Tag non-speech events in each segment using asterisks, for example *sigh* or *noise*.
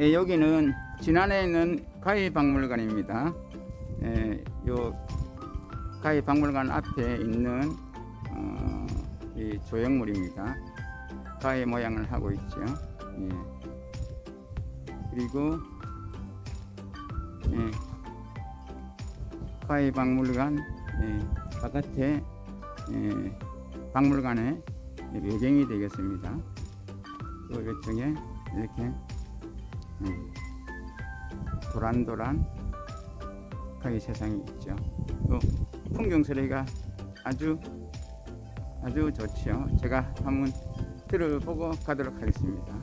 예, 여기는 지난해 있는 가희박물관입니다. 예, 요 가희박물관 앞에 있는 어, 이 조형물입니다. 가희 모양을 하고 있죠. 예. 그리고 예, 가희박물관 예, 바깥에 예, 박물관의 외경이 되겠습니다. 그 외쪽에 이렇게 음, 도란도란 가히 세상이 있죠. 또 풍경 소리가 아주 아주 좋죠. 제가 한번 들어보고 가도록 하겠습니다.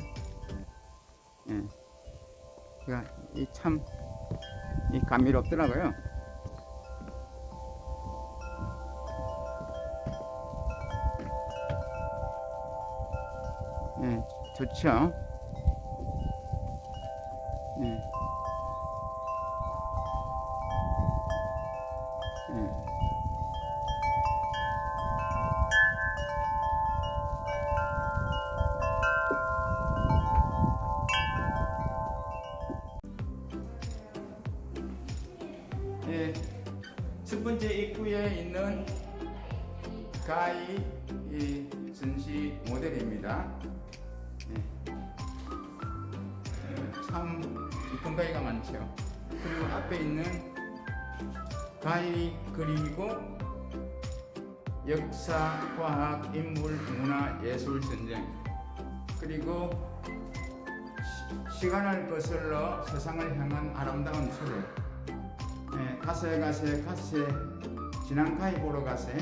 예, 제가 이참 이 감미롭더라고요. 예, 좋죠. 예술, 전쟁. 그리고 시, 시간을 거슬러 세상을 향한 아름다운 소리. 예, 가세 가세 가세. 가위 보러 가세.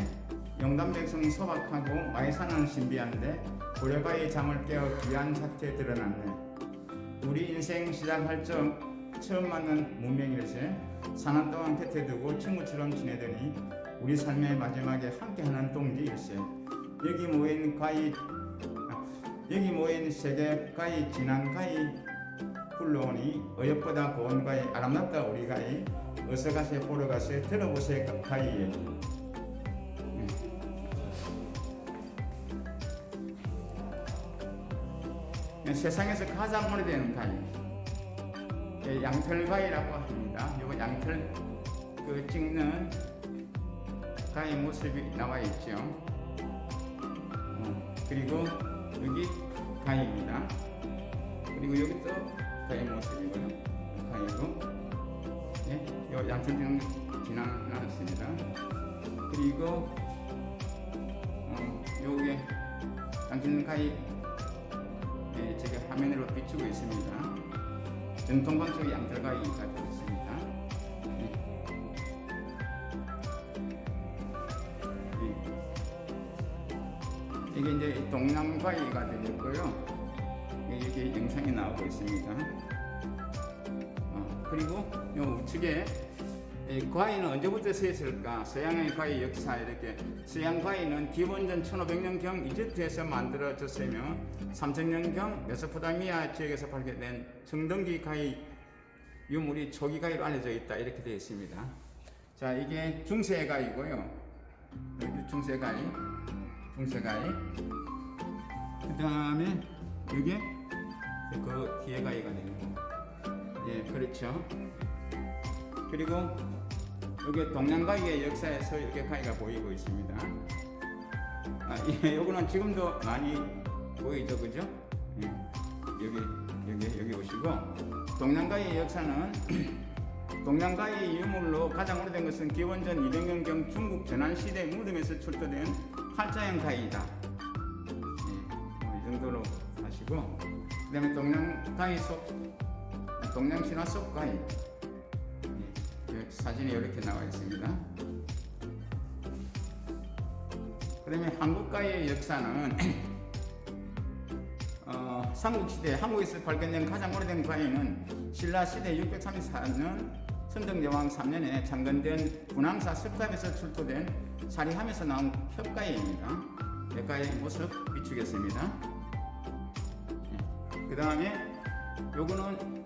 영담 백성 소박하고 사는 신비한데 고려가의 잠을 깨어 귀한 사태 드러났네. 우리 인생 시작할 적 처음 만난 문명일세. 사난 동안 곁에 두고 친구처럼 지내더니 우리 삶의 마지막에 함께하는 동지일세 여기 모인 아, 여기 모인 세계 가이 지난 가이 불러오니 어여보다 고운 가이 아름답다 우리 가이 어서 가세 보러 가세 들어보세 가이에 세상에서 가장 오래되는 가위 예, 양털가위라고 합니다. 이거 양털 그 찍는 가위 모습이 나와 있죠. 어, 그리고 여기 가위입니다. 그리고 여기 또 가위 모습이고요. 가위고 예, 요 양털 찍는 지나갔습니다. 그리고 어, 요게 양털 가위 예, 제가 화면으로 비추고 있습니다. 전통 방식의 양털 가위가 되어 있습니다. 동남가위가 되겠고요. 예, 이렇게 영상이 나오고 있습니다. 어, 그리고 요 우측에 이 과일은 언제부터 쓰였을까? 서양의 과일 역사 이렇게 서양 과일은 기원전 1500년경 이집트에서 만들어졌으며 3000년경 메소포타미아 지역에서 발견된 청동기 과일 유물이 초기 과일로 알려져 있다 이렇게 되어 있습니다. 자 이게 중세 과일이고요. 여기 중세 과일, 중세 과일. 그 다음에 이게 그 뒤에 과일가 되는 거. 예, 그렇죠. 그리고 여기 동양가위의 역사에서 이렇게 가위가 보이고 있습니다. 아, 예, 요거는 지금도 많이 보이죠, 그죠? 예, 여기, 여기, 여기 오시고 동양가위의 역사는 *clears throat* 동양가위 유물로 가장 오래된 것은 기원전 200년경 중국 전환시대 무덤에서 출토된 팔자형 가위다. 예, 정도로 하시고 그 다음에 동양가위 속 동양 신화 속 가위 사진이 이렇게 나와 있습니다. 그러면 한국 가의 역사는 *clears throat* 어, 삼국시대 한국에서 발견된 가장 오래된 가위는 신라시대 634년 선덕여왕 3년에 창건된 분황사 석탑에서 출토된 사리함에서 나온 협가위입니다. 협가의 모습 비추겠습니다. 그 다음에 요거는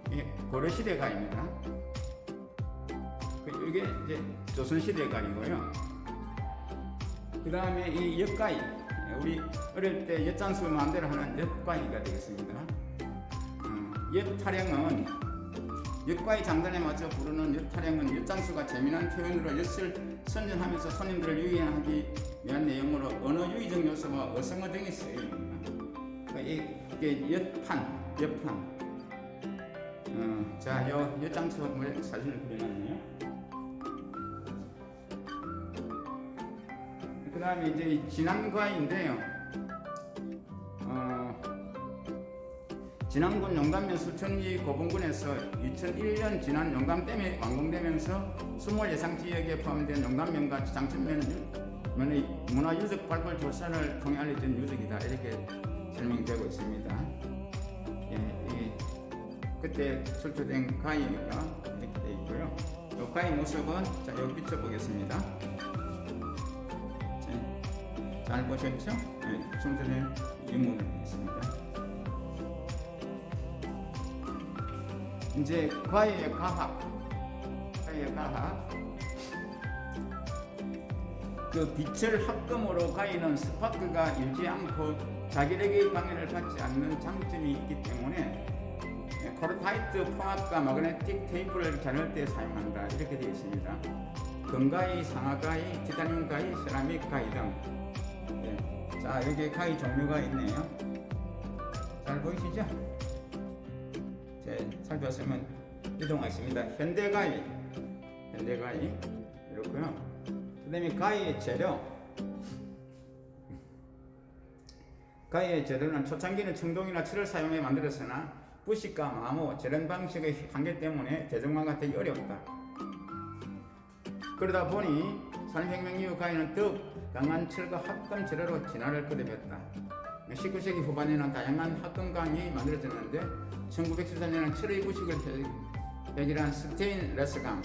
고려시대 가위입니다. 그 이게 이제 조선시대 가이고요. 그 다음에 이 엿가이 우리 어릴 때 엿장수 마음대로 하는 엿가이가 되겠습니다. 어, 엿타령은 엿과의 장단에 맞춰 부르는 엿타령은 엿장수가 재미난 표현으로 엿을 선전하면서 손님들을 유의하기 위한 내용으로 언어 유의적 요소와 어성어 등이 쓰입니다. 그러니까 이게 엿판, 엿판. 어, 자, 요 엿장수 뭐 사진을 그려놨네요. 그 다음에 이제 이 진안과인데요. 어, 진안군 용담면 수천리 고분군에서 2001년 진안 용담댐이 완공되면서 수몰 예상 지역에 포함된 용담면과 장천면의 문화유적 발굴 조사를 통해 알려진 유적이다 이렇게 설명되고 있습니다. 예, 이 그때 출토된 가위가 이렇게 되어 있고요. 이 가위 모습은 자 여기 비춰보겠습니다. 자, 잘 보셨죠? 네, 좀 전에 유물을 했습니다. 이제 과외의 가학, 과외의 가학. 그 빛을 합금으로 가위는 스파크가 일지 않고 자기력의 방해를 받지 않는 장점이 있기 때문에 코르타이트 포압과 마그네틱 테이프를 자를 때 사용한다 이렇게 되어 있습니다. 금가위, 상하가위, 티타늄 가위, 세라믹 가위 등. 예. 자 여기 가위 종류가 있네요. 잘 보이시죠? 제 살펴보시면 이동하겠습니다. 현대 가위, 현대 가위 이렇고요. 그다음에 가위의 재료. 가위의 재료는 초창기는 청동이나 철을 사용해 만들었으나 부식과 마모, 재련 방식의 한계 때문에 대중화가 되기 어렵다. 그러다 보니 산업혁명 이후 가위는 더욱 강한 철과 합금 재료로 진화를 거듭했다. 19세기 후반에는 다양한 합금강이 만들어졌는데 1914년은 철의 부식을 해결한 스테인레스강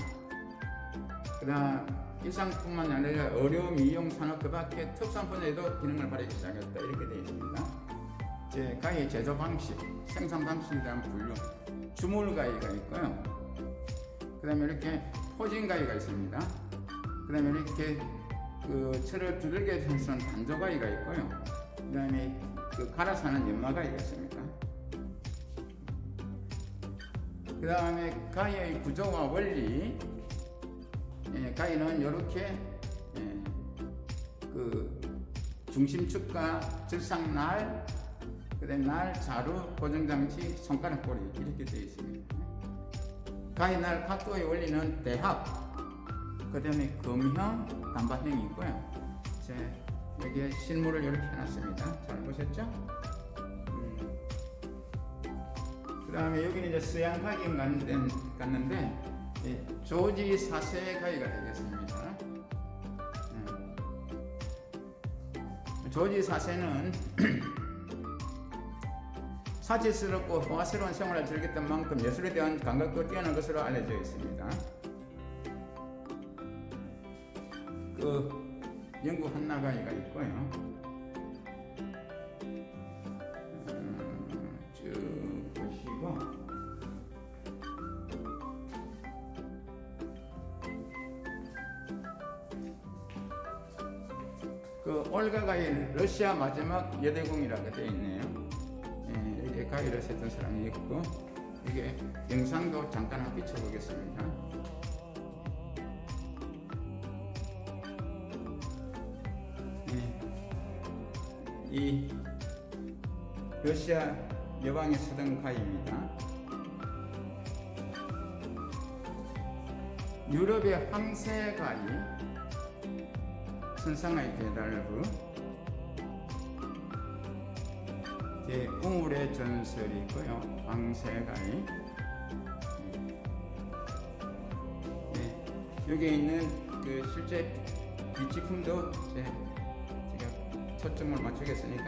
그다음 일상뿐만 아니라 의료, 미용, 산업 그 밖에 특수한 분야에도 기능을 발휘하기 시작했다 이렇게 되어 있습니다. 제 가위 제조 방식, 생산 방식에 대한 분류, 주물 가위가 있고요. 그 다음에 이렇게 포진 가위가 있습니다. 그 다음에 이렇게 그 철을 두들겨 해서 단조 가위가 있고요. 그 다음에 그 갈아서 하는 연마 가위가 있습니다. 그 다음에 가위의 구조와 원리, 예, 가위는 이렇게 예, 그 중심축과 절상날, 그다음 날, 자루, 고정장치, 손가락 꼬리 이렇게 되어 있습니다. 가위날 각도의 원리는 대합, 그다음에 금형, 단발형이 있고요. 자, 여기에 실물을 이렇게 해놨습니다. 잘 보셨죠? 음. 그 다음에 여기는 이제 가위 갔는데, 갔는데 예, 조지 사세 가위가 되겠습니다. 음. 조지 사세는 *clears throat* 사치스럽고 호화스러운 생활을 즐겼던 만큼 예술에 대한 감각도 뛰어난 것으로 알려져 있습니다. 그 영국 한나가이가 있고요. 그 올가 가이 러시아 마지막 여대공이라고 되어 있네요. 예, 이게 가위를 썼던 사람이 있고 이게 영상도 잠깐 한번 비춰보겠습니다. 예, 이 러시아 여왕이 쓰던 가위입니다. 유럽의 황새 가위, 선상의 배달부, 제 우물의 전설이 있고요. 황새가위. 네, 여기에 있는 그 실제 비치품도 제, 제가 초점을 맞추겠으니까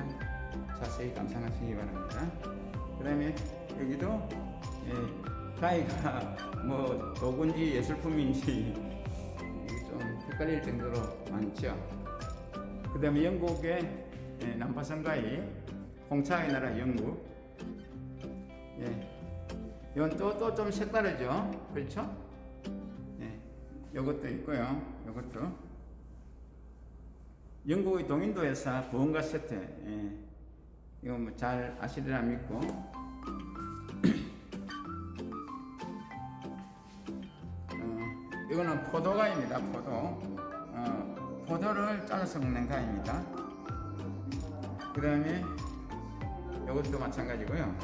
자세히 감상하시기 바랍니다. 그 다음에 여기도 예, 가위가 뭐 도구인지 예술품인지 좀 헷갈릴 정도로 많죠. 그 다음에 영국의 예, 남파선 가위 홍차의 나라 영국. 예. 이건 또 또 좀 색다르죠. 그렇죠? 예. 요것도 있고요. 요것도. 영국의 동인도 회사 보험가 세트. 예. 이거 뭐 잘 아시리라 믿고. 이거는 포도가입니다. 포도. 어, 포도를 잘라서 먹는 가입니다. 그 다음에 이것도 마찬가지고요.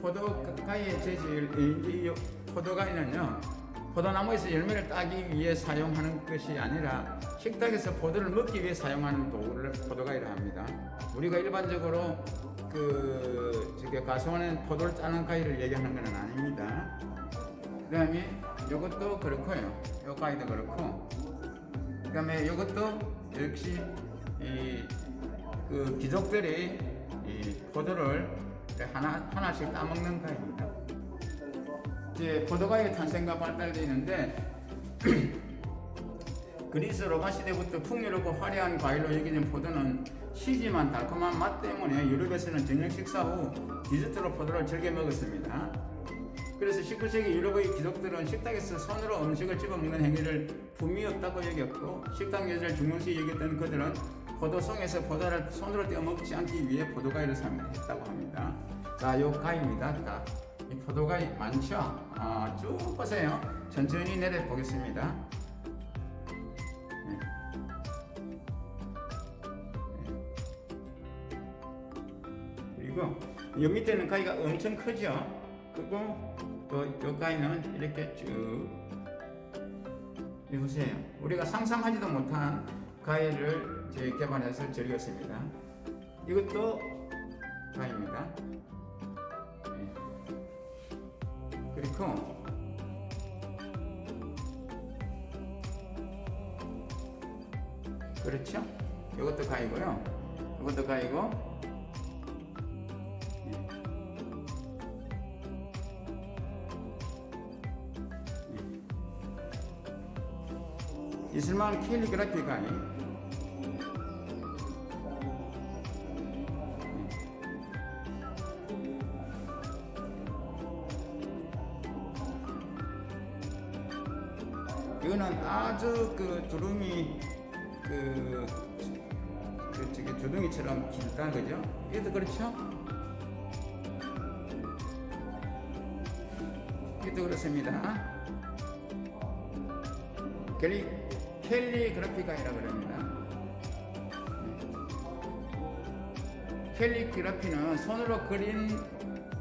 포도가의 재질, 포도가위는요, 포도나무에서 열매를 따기 위해 사용하는 것이 아니라 식탁에서 포도를 먹기 위해 사용하는 도구를 포도가위라 합니다. 우리가 일반적으로 그 저기 가수원은 포도를 짜는 가위를 얘기하는 것은 아닙니다. 그 다음에 이것도 그렇고요. 이 가위도 그렇고, 그 다음에 이것도 역시 이 그 귀족들이 이 포도를 하나 하나씩 따먹는 가위입니다. 이제 포도가의 탄생과 발달돼 있는데 그리스 로마 시대부터 풍요롭고 화려한 과일로 여기는 포도는 시지만 달콤한 맛 때문에 유럽에서는 저녁 식사 후 디저트로 포도를 즐겨 먹었습니다. 그래서 19세기 유럽의 귀족들은 식탁에서 손으로 음식을 집어먹는 행위를 품위 없다고 여겼고 식당 여자를 중요시 여겼던 그들은 포도송에서 포도를 손으로 떼어 먹지 않기 위해 포도가위를 사용했다고 합니다. 자, 요 가위입니다. 자, 이 포도가위 많죠? 아, 쭉 보세요. 천천히 내려 보겠습니다. 그리고 요 밑에는 가위가 엄청 크죠? 그리고 요, 요 가위는 이렇게 쭉 보세요. 우리가 상상하지도 못한 가위를 저희 개발해서 즐겼습니다. 이것도 가위입니다. 네. 그리고 그렇죠? 이것도 가위고요. 이것도 가위고 이슬만 캘리그라피 가위 이거는 아주 그 두루미 그, 그 저기 두둥이처럼 길다 그죠? 이것도 그렇죠? 이것도 그렇습니다. 캘리 캘리그라피가이라 그럽니다. 캘리그라피는 손으로 그린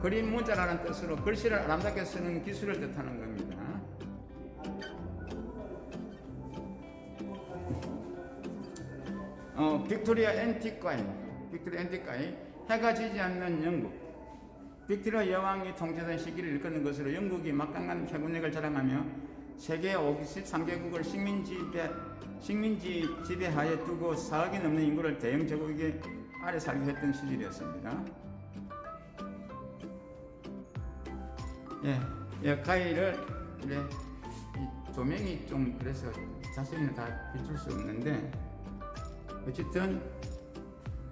그림 문자라는 뜻으로 글씨를 아름답게 쓰는 기술을 뜻하는 겁니다. 어, 빅토리아 앤틱가이, 빅토리아 앤틱가이, 해가 지지 않는 영국. 빅토리아 여왕이 통치던 시기를 일컫는 것으로 영국이 막강한 해군력을 자랑하며 세계 53개국을 식민 지배 식민지 지배하에 두고 4억이 넘는 인구를 대영 제국에게 아래 살게 했던 시절이었습니다. 예, 예 가위를 네, 이 조명이 좀 그래서 자세히는 다 비출 수 없는데 어쨌든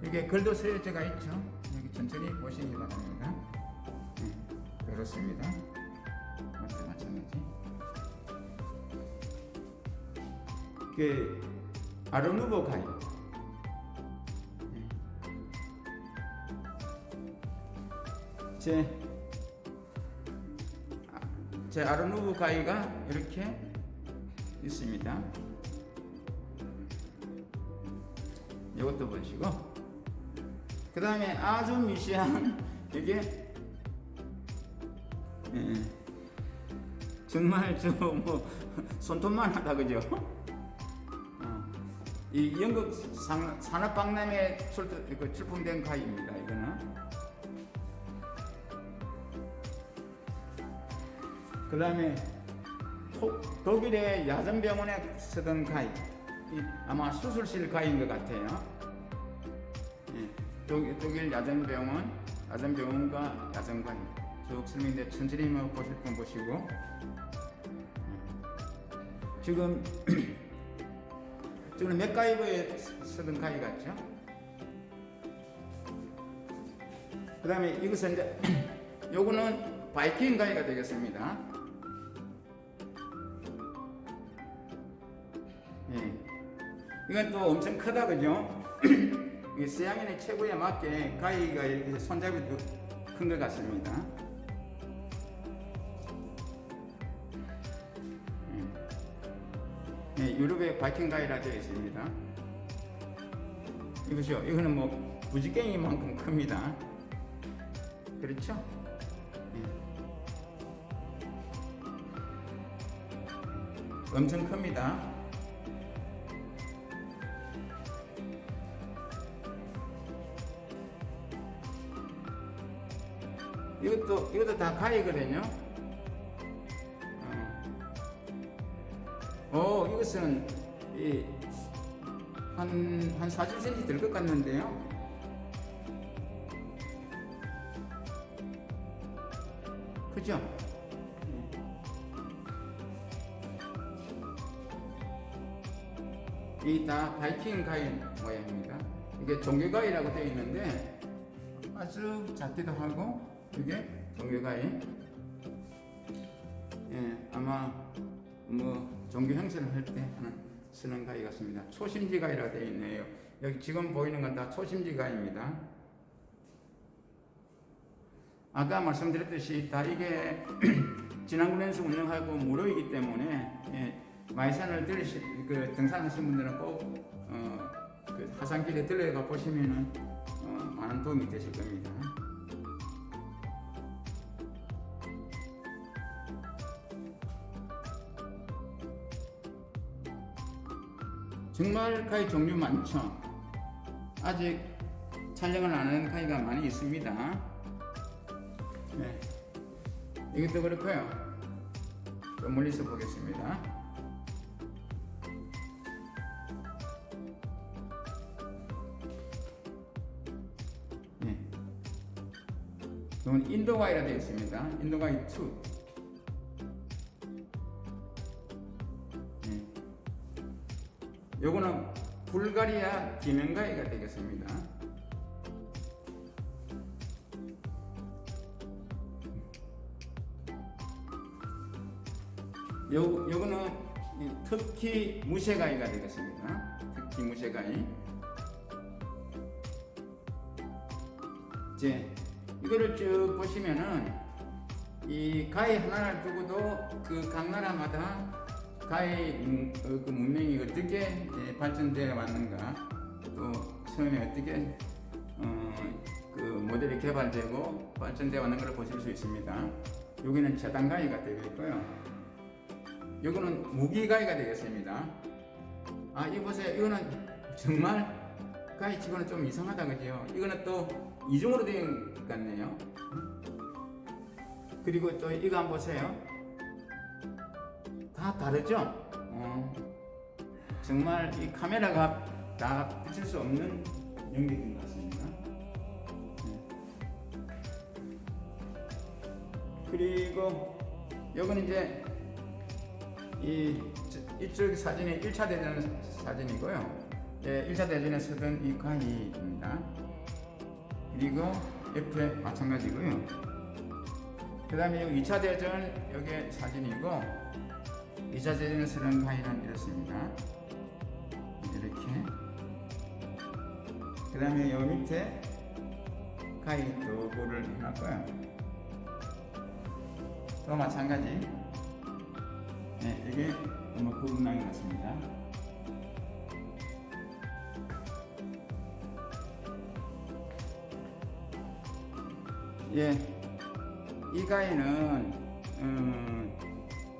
이게 글도 쓰여져가 있죠. 여기 천천히 보시기 바랍니다. 네, 그렇습니다. 마찬가지. 그 아르누보 가이. 네. 제, 아, 제 아르누보 가이가 이렇게 있습니다. 이것도 보시고 그 다음에 아주 미시한 *laughs* 이게 예, 정말 저 뭐 손톱만 하다 그죠? 어, 이 산, 산업박람회 출, 그 출품된 가위입니다. 이거는 그 다음에 독일의 야전병원에 쓰던 이 아마 수술실 가인 것 같아요. 예, 독, 독일 야전병원, 야전병원과 야전관 쭉 설명인데 천천히 뭐 보실 분 보시고 예. 지금 *clears throat* 지금 맥가이버에 쓰던 가위 같죠? 그 다음에 이것은 이제 *clears throat* 요거는 바이킹 가위가 되겠습니다. 예. 이건 또 엄청 크다 그죠? *clears throat* 이 서양인의 체구에 맞게 가위가 이렇게 손잡이도 큰 것 같습니다. 예, 유럽의 바이킹 가이라 되어 있습니다. 이것이요. 이거는 뭐 부지깽이만큼 큽니다. 그렇죠? 예. 엄청 큽니다. 이것도 이것도 다 가위거든요. 어, 어 이것은 이한 한 40cm 될 것 같는데요. 그죠? 이 다 바이킹 가위 모양입니다. 이게 종교가위라고 되어 있는데 아주 작기도 하고 이게 종교가위. 예, 아마 뭐 종교 행사를 할 때 하는 쓰는 가위 같습니다. 초심지 가위라고 되어 있네요. 여기 지금 보이는 건 다 초심지 가위입니다. 아까 말씀드렸듯이 다 이게 *clears throat* 진안군에서 운영하고 무료이기 때문에 예, 마이산을 들으시 그 등산하신 분들은 꼭 어, 그 하산길에 들러가 보시면은 어, 많은 도움이 되실 겁니다. 정말 가위 종류 많죠. 아직 촬영을 안 하는 가위가 많이 있습니다. 네. 이것도 그렇고요. 좀 멀리서 보겠습니다. 네. 이건 인도가이라 되어 있습니다. 인도가이 2. 요거는 불가리아 기면가이가 되겠습니다. 요, 요거는 이 특히 무쇠가위가 되겠습니다. 특히 무쇠가위. 이제 이거를 쭉 보시면은 이 가위 하나를 두고도 그 각 나라마다 음, 어, 그 문명이 어떻게 예, 발전되어 왔는가 또 처음에 어떻게 어, 그 모델이 개발되고 발전되어 왔는가를 보실 수 있습니다. 여기는 재단 가위가 되어 있고요. 이거는 무기가위가 되겠습니다. 아, 이 보세요. 이거는 정말 가위 치고는 좀 이상하다 그죠? 이거는 또 이중으로 된 것 같네요. 그리고 또 이거 한번 보세요. 다 다르죠? 어, 정말 이 카메라가 다 비칠 수 없는 영역인 것 같습니다. 네. 그리고 이거는 이제 이 이쪽 사진이 1차 대전 사진이고요. 예, 1차 대전에 쓰던 이 가위입니다. 그리고 옆에 마찬가지고요. 그 다음에 2차 대전 여기 사진이고 2차 대전에 쓰는 가위는 이렇습니다. 이렇게 그 다음에 여 밑에 가위 도구를 해놨고요. 또 마찬가지 네, 이게 아마 구분망이 같습니다. 예, 이 가위는 음,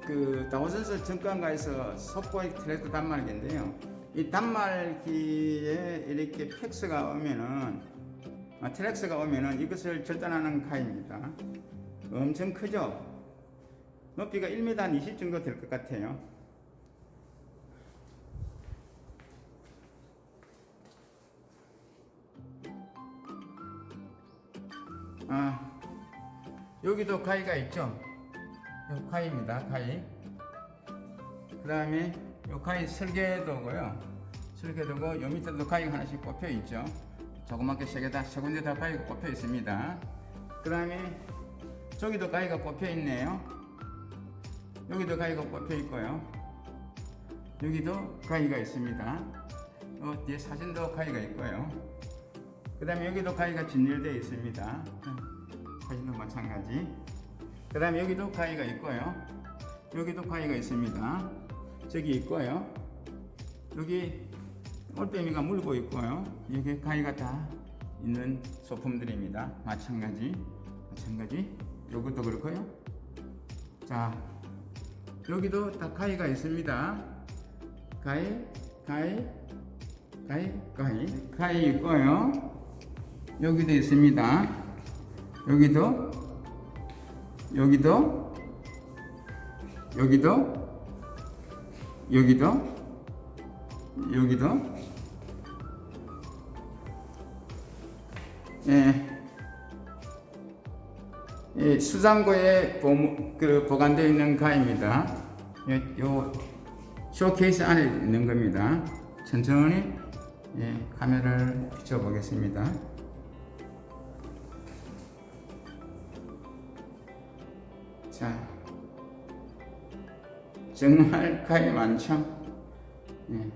그 다우선스 정관가에서 속보의 트랙터 단말기인데요. 이 단말기에 이렇게 팩스가 오면은 아, 트랙스가 오면은 이것을 절단하는 가위입니다. 엄청 크죠? 높이가 1m 한20 정도 될 것 같아요. 아, 여기도 가위가 있죠? 요 가위입니다, 가위. 그 다음에 요 가위 설계도고요. 설계도고 요 밑에도 가위가 하나씩 꼽혀 있죠. 조그맣게 세 개 다, 세 군데 다 가위가 꼽혀 있습니다. 그 다음에 저기도 가위가 꼽혀 있네요. 여기도 가위가 꼽혀 있고요. 여기도 가위가 있습니다. 어, 뒤에 사진도 가위가 있고요. 그 다음에 여기도 가위가 진열되어 있습니다. 사진도 마찬가지. 그 다음에 여기도 가위가 있고요. 여기도 가위가 있습니다. 저기 있고요. 여기 올빼미가 물고 있고요. 여기 가위가 다 있는 소품들입니다. 마찬가지, 마찬가지. 요것도 그렇고요. 자, 여기도 다 가위가 있습니다. 가위, 가위, 가위, 가위, 가위 있고요. 여기도 있습니다. 여기도, 여기도, 여기도, 여기도, 여기도. 예. 이 수장고에 보, 그 보관되어 있는 가입니다. 요, 요 쇼케이스 안에 있는 겁니다. 천천히 예, 카메라를 비춰보겠습니다. 정말 가이 많죠? 예.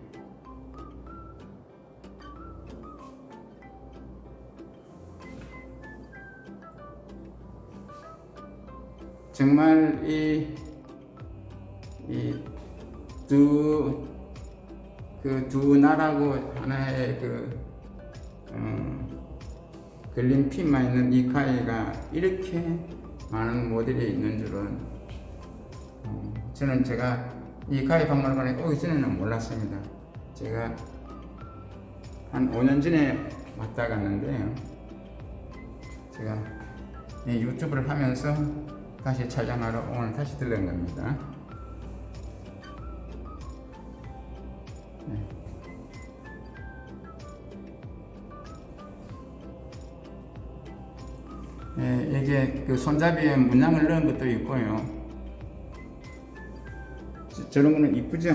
정말 이, 이 두, 그 두 나라고 하나의 그, 어, 걸린 핀만 있는 이 가위가 이렇게 많은 모델이 있는 줄은, 어, 저는 제가 이 가위 박물관에 오기 전에는 몰랐습니다. 제가 한 5년 전에 왔다 갔는데요. 제가 이 유튜브를 하면서 다시 촬영하러 오늘 다시 들른 겁니다. 네. 네, 이게 그 손잡이에 문양을 넣은 것도 있고요. 저- 저런 거는 이쁘죠?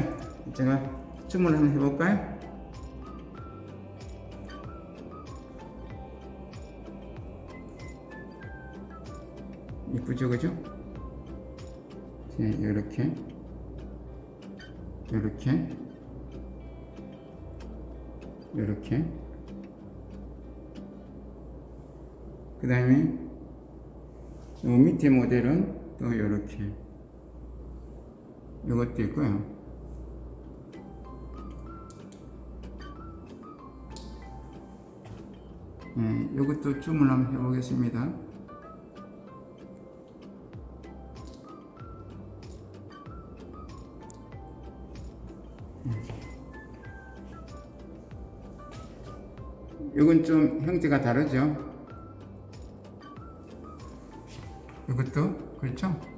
제가 주문을 한번 해볼까요? 이쁘죠, 그죠? 네, 이렇게, 이렇게, 이렇게. 그 다음에 요 밑에 모델은 또 이렇게. 이것도 있고요. 네, 이것도 주문 한번 해보겠습니다. 이건 좀 형태가 다르죠? 이것도 그렇죠?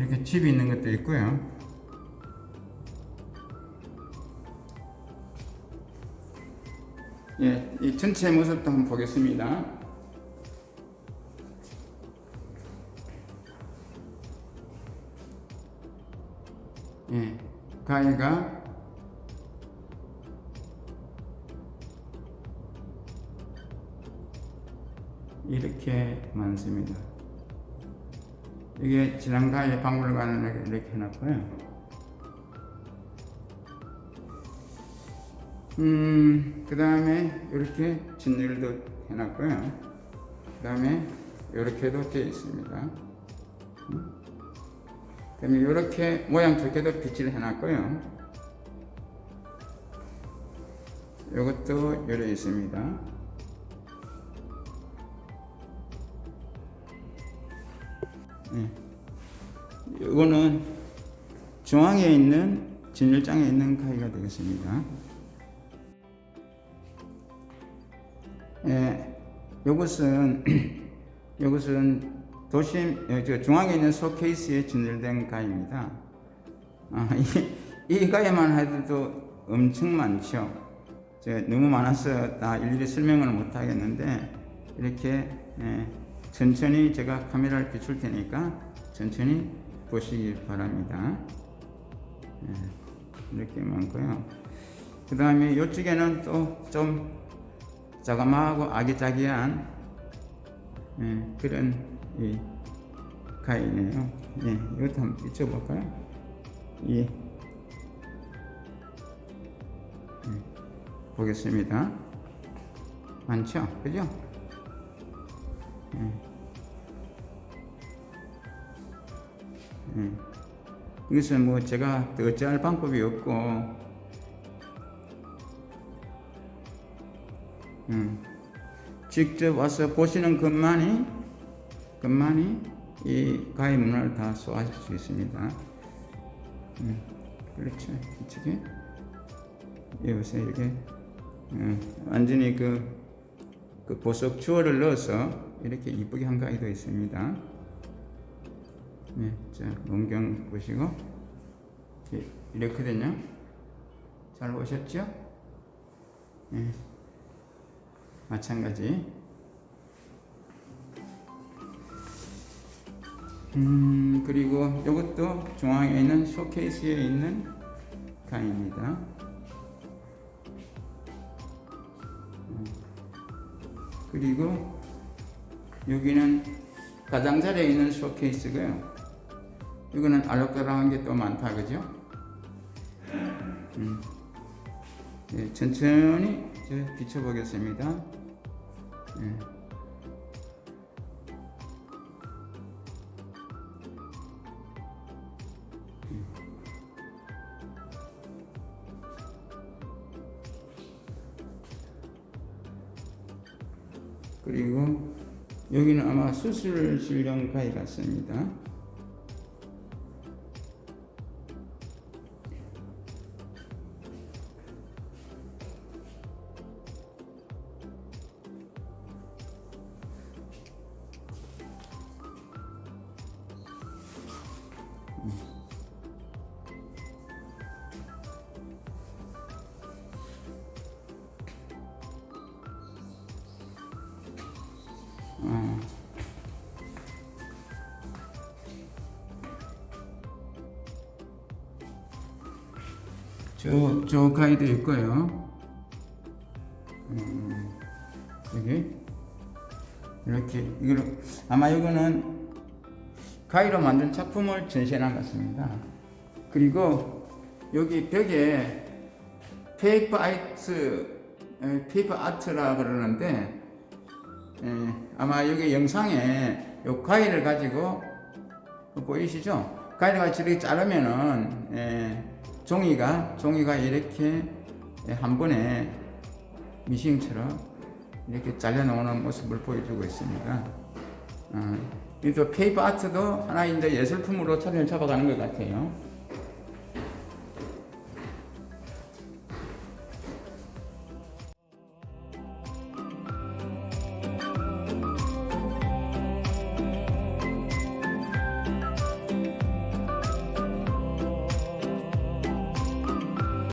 이렇게 칩이 있는 것도 있고요. 예, 이 전체 모습도 한번 보겠습니다. 예, 가위가 이렇게 많습니다. 이게 지난가에 박물관을 이렇게 해놨고요. 음, 그 다음에 이렇게 진열도 해놨고요. 그 다음에 이렇게도 되어 있습니다. 음. 그 다음에 이렇게 모양 좋게도 빛을 해놨고요. 이것도 열려 있습니다. 이거는 중앙에 있는 진열장에 있는 가위가 되겠습니다. 예, 이것은 이것은 *clears throat* 도심 예, 저 중앙에 있는 소케이스에 진열된 가위입니다. 아, 이, 이 가위만 해도 엄청 많죠. 저 너무 많아서 다 일일이 설명을 못 하겠는데 이렇게 예, 천천히 제가 카메라를 비출 테니까 천천히 보시기 바랍니다. 예, 이렇게 많고요. 그 다음에 이쪽에는 또 좀 자그마하고 아기자기한 예, 그런 이 가위네요. 예, 이것도 한번 비춰볼까요? 예. 예, 보겠습니다. 많죠? 그죠? 예. 이것은 뭐 제가 더 어찌할 방법이 없고. 음, 직접 와서 보시는 것만이 것만이 이 가해 문화를 다 소화하실 수 있습니다. 음, 그렇죠. 이쪽에. 여기서 이렇게. 음, 완전히 그, 그 보석 주얼을 넣어서 이렇게 이쁘게 한 가위도 있습니다. 네, 자 원경 보시고 이- 이렇거든요. 잘 보셨죠? 네, 마찬가지. 음 그리고 이것도 중앙에 있는 쇼케이스에 있는 가위입니다. 음, 그리고 여기는 가장자리에 있는 쇼케이스고요. 이거는 알록달록한 게 또 많다 그죠? 음. 네, 천천히 저 비춰보겠습니다. 네. 그리고 여기는 아마 수술실용 가위 같습니다. 저 가이드 있고요. 음, 여기 이렇게 이거 아마 이거는 가위로 만든 작품을 전시해놓은 것 같습니다. 그리고 여기 벽에 페이퍼 아트, 에, 페이퍼 아트라 그러는데 에, 아마 여기 영상에 요 가위를 가지고 보이시죠? 가위를 가지고 자르면은 에, 종이가 종이가 이렇게 에, 한 번에 미싱처럼 이렇게 잘려 나오는 모습을 보여주고 있습니다. 어, 이또 페이퍼 아트도 하나의 예술품으로 차례를 잡아가는 것 같아요.